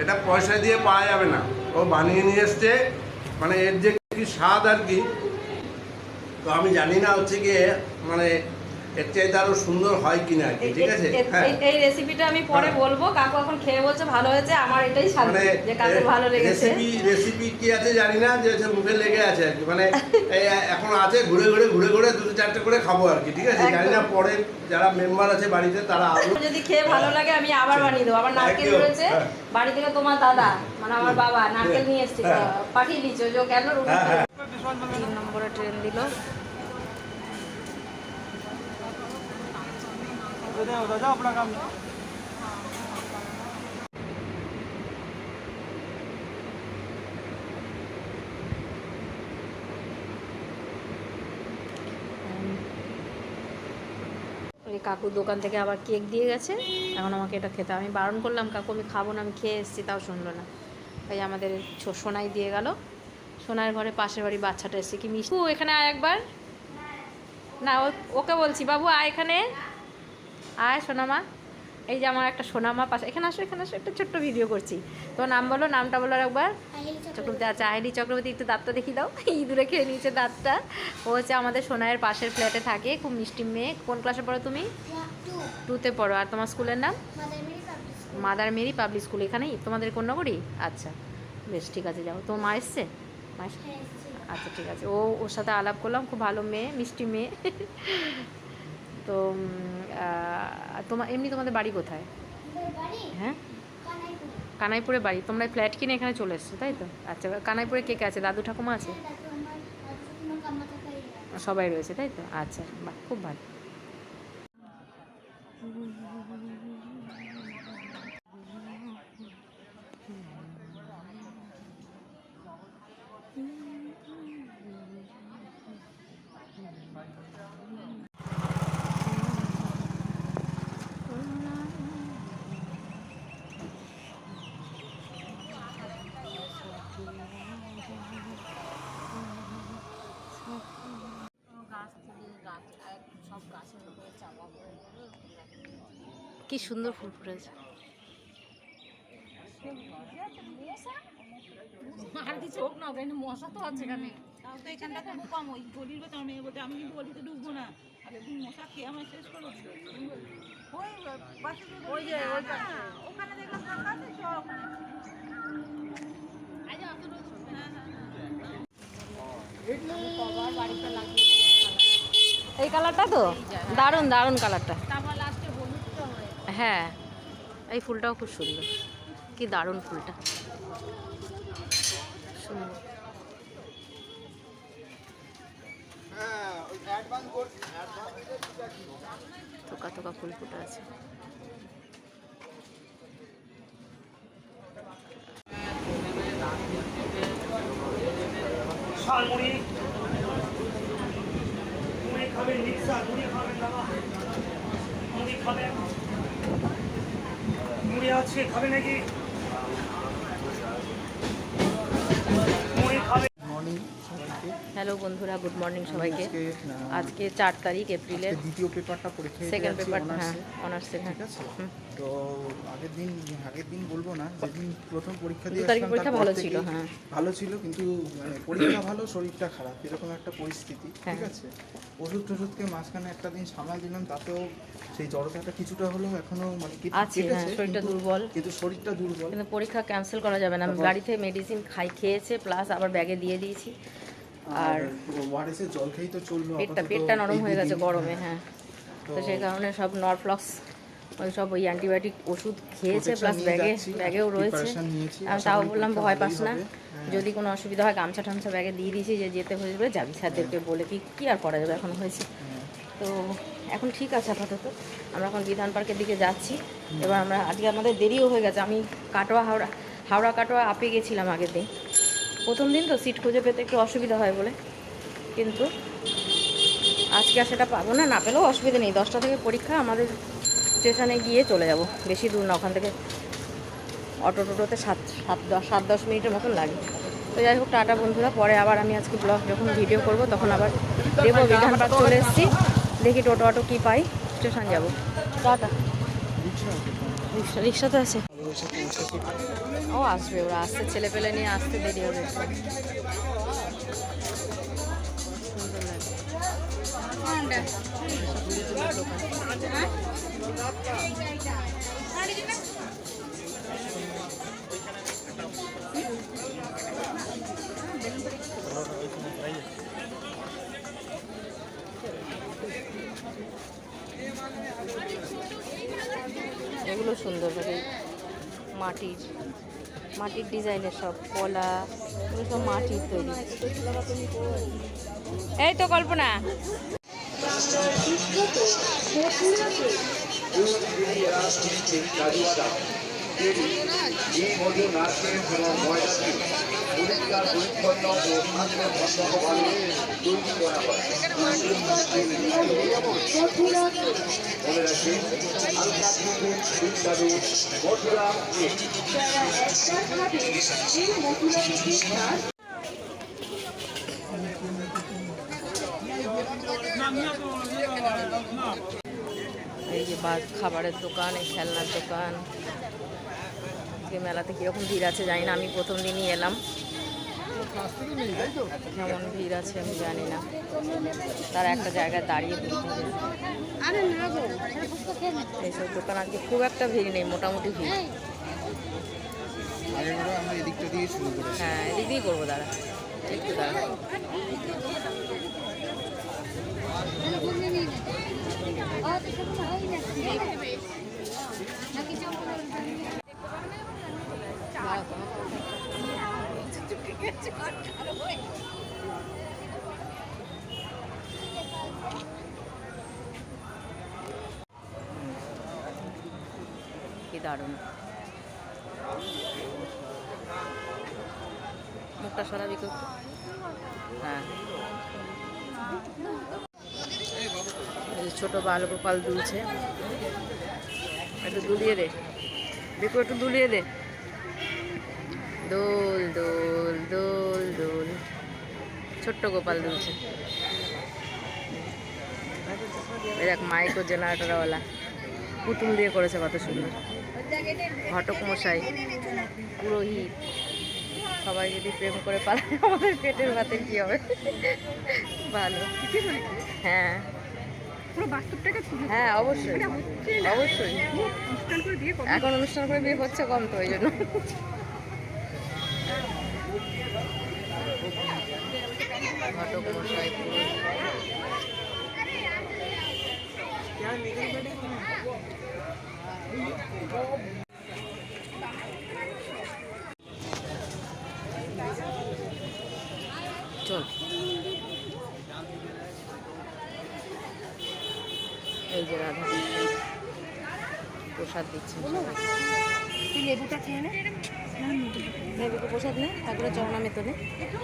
এটা পয়সা দিয়ে পাওয়া যাবে না। ও বানিয়ে নিয়ে এসছে মানে এর যে কি স্বাদ আর কি, তো আমি জানি না হচ্ছে গিয়ে মানে এর চাইতে আরও সুন্দর হয় কিনা আর কি ঠিক আছে? এ- এ- হ্যাঁ। এই- এই রেসিপিটা আমি পরে হ্যাঁ। বলব। কাকু এখন খেয়ে বলছে ভালো হয়েছে আমার এটাই শান্তি যে কাকু ভালো লেগেছে। রেসিপি রেসিপি কি আছে জানি না যে হচ্ছে মুখে লেগে আছে আর কি। মানে এখন আছে ঘুরে ঘুরে ঘুরে ঘুরে দুটো চারটে করে খাব আর কি ঠিক আছে? জানি না পরে যারা মেম্বার আছে বাড়িতে তারা আরও যদি খেয়ে ভালো লাগে আমি আবার বানিয়ে দেবো। আবার নারকেল রয়েছে হ্যাঁ। বাড়ি থেকে তোমার দাদা মানে আমার বাবা নারকেল নিয়ে এসছে হ্যাঁ। পাঠিয়ে যে ও কেন রুটি হ্যাঁ, কাকুর দোকান থেকে আবার কেক দিয়ে গেছে। এখন আমাকে এটা খেতে আমি বারণ করলাম, কাকু, আমি খাব না, আমি খেয়ে এসেছি, তাও শুনলো না। তাই আমাদের সোনাই দিয়ে গেল। সোনার ঘরে পাশের বাড়ি বাচ্চাটা এসছে। কি মিশু এখানে আয় একবার। না ওকে বলছি, বাবু, আয় এখানে। আয় সোনামা। এই যে আমার একটা সোনামা পাশে। এখানে আসো এখানে আসো একটা ছোট্ট ভিডিও করছি। তো নাম বলো নামটা বলো আর একবার। চক্রবর্তী। আচ্ছা আইডি চক্রবর্তী একটু দাঁতটা দেখি দাও। ইঁদুরে খেয়ে নিয়েছে দাঁতটা। ও হচ্ছে আমাদের সোনাইয়ের পাশের ফ্ল্যাটে থাকে খুব মিষ্টি মেয়ে। কোন ক্লাসে পড়ো তুমি? টুতে পড়ো। আর তোমার স্কুলের নাম? মাদার মেরি পাবলিক স্কুল এখানেই? তোমাদের কন্যাকুড়ি আচ্ছা বেশ ঠিক আছে যাও। তোমার মা এসছে? মা এসছে? আচ্ছা ঠিক আছে। ও ওর সাথে আলাপ করলাম খুব ভালো মেয়ে মিষ্টি মেয়ে। তো তোমার এমনি তোমাদের বাড়ি কোথায়? হ্যাঁ? কানাইপুরে বাড়ি। তোমরা ফ্ল্যাট কিনে এখানে চলে এসছো, তাই তো? আচ্ছা কানাইপুরে কে কে আছে? দাদু, ঠাকুমা আছে? সবাই রয়েছে, তাই তো? আচ্ছা বাহ, খুব ভালো। কি সুন্দর ফুল ফুটেছে। আর কিছু হোক না ওখানে মশা তো আছে এখানে। তাও তো এখানটাতে খুব কম ওই গলির ভেতর মেয়ে বলতে আমি গলিতে ঢুকবো না। আর একদিন মশা খেয়ে আমার শেষ করে ওই ওই যে, ওই গলি- হ্যাঁ, ওখানে দেখলাম ফাঁকা আছে চ এই যে অত রোজ হ্যাঁ হ্যাঁ এই কালারটা তো? দারুণ দারুণ কালারটা। হয়, এই ফুলটাও খুব সুন্দর। কি দারুণ ফুলটা। সুন্দর। থোকা থোকা ফুল ফুটে আছে। খাবেন রিক্সা খাবেন, দাদা। খাবেন। মুড়ি আছে খাবে নাকি? হ্যালো বন্ধুরা গুড মর্নিং সবাইকে আজকে, চার তারিখ এপ্রিলের দ্বিতীয় পেপারটা পরীক্ষা সেকেন্ড যাচ্ছি পেপার হ্যাঁ এ। অনার্সের হ্যাঁ ঠিক আছে তো আগের দিন আগের দিন বলব না যেদিন প্রথম পরীক্ষা দিয়ে তারিখে পরীক্ষা ভালো ছিল, হ্যাঁ। ভালো ছিল কিন্তু মানে পরীক্ষা ভালো শরীরটা খারাপ এরকম একটা পরিস্থিতি ঠিক হ্যাঁ। আছে ওষুধ টষুধকে মাঝখানে একটা দিন সামাল দিলাম তাতেও সেই জড়তাটা কিছুটা হলেও এখনও মানে আছে, হ্যাঁ, শরীরটা দুর্বল। কিন্তু শরীরটা দুর্বল কিন্তু পরীক্ষা ক্যান্সেল করা যাবে না গাড়িতে মেডিসিন খাই খেয়েছে প্লাস আবার ব্যাগে দিয়ে দিয়েছি আর আর জল খেয়েই তো চলল পেটটা পেটটা নরম হয়ে গেছে গরমে হ্যাঁ। তো সেই কারণে সব নরফ্লক্স ওই সব ওই অ্যান্টিবায়োটিক ওষুধ খেয়েছে প্লাস ব্যাগে ব্যাগেও রয়েছে। আমি তাও বললাম ভয় পাস না। যদি কোনো অসুবিধা হয় গামছা টামছা ব্যাগে দিয়ে দিয়েছি যে যেতে হয়ে যাবে যাবি স্যারদেরকে বলে কি কি আর করা যাবে এখন হয়েছে। হ্যাঁ। তো এখন ঠিক আছে আপাতত। আমরা এখন বিধান পার্কের দিকে যাচ্ছি। এবার আমরা আজকে আমাদের দেরিও হয়ে গেছে। আমি কাটোয়া হাওড়া হাওড়া কাটোয়া আপে গেছিলাম আগের দিন। প্রথম দিন তো সিট খুঁজে পেতে একটু অসুবিধা হয় বলে। কিন্তু আজকে আর সেটা পাবো না না পেলেও অসুবিধা নেই। দশটা থেকে পরীক্ষা, আমাদের স্টেশনে গিয়ে চলে যাব। বেশি দূর না, ওখান থেকে অটো টোটোতে সাত সাত দশ সাত দশ মিনিটের মতন লাগে। তো যাই হোক, টাটা বন্ধুরা, পরে আবার আমি আজকে ব্লগ যখন ভিডিও করব, তখন আবার দেবো বিধান পার্ক চলে এসেছি। দেখি টোটো অটো কী পাই স্টেশন যাব। টাটা। রিক্সা রিক্সা তো আছে। ও আসবে ওরা আসতে ছেলে পেলে নিয়ে আসতে দেরি হবে। এগুলো সুন্দর লাগে মাটির মাটির ডিজাইনের সব কলা সব মাটির তৈরি। এই তো কল্পনা। এই এই যে খাবারের দোকান এই খেলনার দোকান। আজকে মেলাতে কীরকম ভিড় আছে জানি না, আমি প্রথম দিনই এলাম। কেমন ভিড় আছে আমি জানি না। তার একটা জায়গায় দাঁড়িয়ে এইসব দোকান আজকে খুব একটা ভিড় নেই, মোটামুটি ভিড়। হ্যাঁ এদিক দিয়েই করব, দাঁড়া। একটু দাঁড়া। কি দারুণ। মুখটা সরাবি তো হ্যাঁ। ছোট বালগোপাল দুলছে। একটু দুলিয়ে দে। দেখো একটু দুলিয়ে দে। দোল দোল। ছোট্ট গোপাল দুলছে। দেখ মাইক্রো জেনারেটরওয়ালা। পুতুল দিয়ে করেছে কত সুন্দর। ঘটক মশাই পুরোহিত। সবাই যদি প্রেম করে পালায় আমাদের পেটের ভাতের কি হবে? ভালো। হ্যাঁ। পুরো বাস্তবটাকে হ্যাঁ অবশ্যই। অবশ্যই। করে দিয়ে এখন অনুষ্ঠান করে বিয়ে হচ্ছে কম তো ওই জন্য। ঘটক মশাই চল এই যে রাধা প্রসাদ দিচ্ছেন সবাই। তুই লেবুটা খেয়ে নে। লেবুকে প্রসাদ নে ঠাকুরের চরণামৃত নে। শুধু